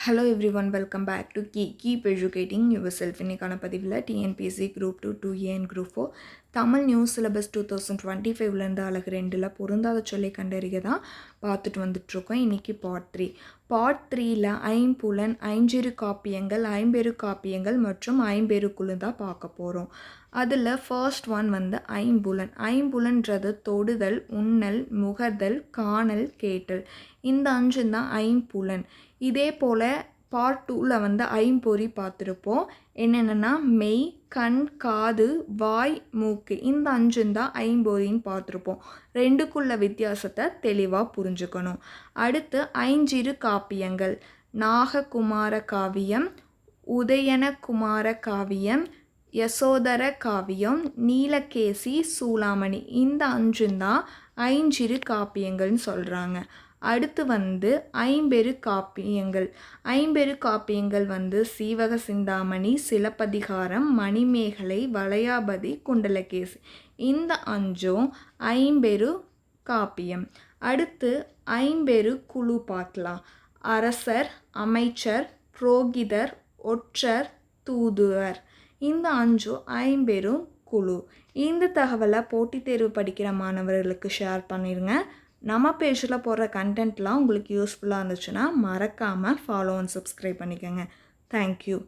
Hello everyone welcome back to key keep educating yourself இன்னைக்கான பதிவில் TNPSC group two two A group four Tamil news syllabus two thousand twenty ஃபைவ்லேருந்து அழகு ரெண்டில் பொருந்தாத சொல்லி கண்டறிய தான் பார்த்துட்டு வந்துட்ருக்கோம் இன்றைக்கி பார்ட் த்ரீ பார்ட் த்ரீயில் ஐம்புலன் ஐஞ்சிறு காப்பியங்கள் ஐம்பெரு காப்பியங்கள் மற்றும் ஐம்பெரு குழு தான் பார்க்க போகிறோம் அதில் ஃபர்ஸ்ட் ஒன் வந்து ஐம்புலன். ஐம்புலன்றது தொடுதல் உண்ணல் முகர்தல் காணல் கேட்டல். இந்த அஞ்சு தான் ஐம்புலன். இதே போல் பார்ட் டூவில் வந்து ஐம்பொறி பார்த்துருப்போம். என்னென்னா மெய் கண் காது வாய் மூக்கு. இந்த அஞ்சும் தான் ஐம்பொறின்னு பார்த்துருப்போம். ரெண்டுக்குள்ள வித்தியாசத்தை தெளிவாக புரிஞ்சுக்கணும். அடுத்து ஐஞ்சிறு காப்பியங்கள். நாககுமார காவியம் உதயனகுமார காவியம் யசோதர காவியம் நீலகேசி சூளாமணி. இந்த அஞ்சும் தான் ஐஞ்சிறு காப்பியங்கள்னு சொல்கிறாங்க அடுத்து வந்து ஐம்பெரு காப்பியங்கள். ஐம்பெரு காப்பியங்கள் வந்து சீவக சிந்தாமணி சிலப்பதிகாரம் மணிமேகலை வளையாபதி குண்டலகேசி. இந்த அஞ்சும் ஐம்பெரு காப்பியம். அடுத்து ஐம்பெரு குழு பார்க்கலாம். அரசர் அமைச்சர் புரோகிதர் ஒற்றர் தூதுவர். இந்த அஞ்சும் ஐம்பெரும் குழு. இந்த தகவலை போட்டித் தேர்வு படிக்கிற மாணவர்களுக்கு ஷேர் பண்ணிடுங்க நம்ம பேஜில் போடுற கண்டென்ட்லாம் உங்களுக்கு யூஸ்ஃபுல்லாக இருந்துச்சுன்னா மறக்காமல் ஃபாலோ அண்ட் சப்ஸ்கிரைப் பண்ணிக்கோங்க. Thank you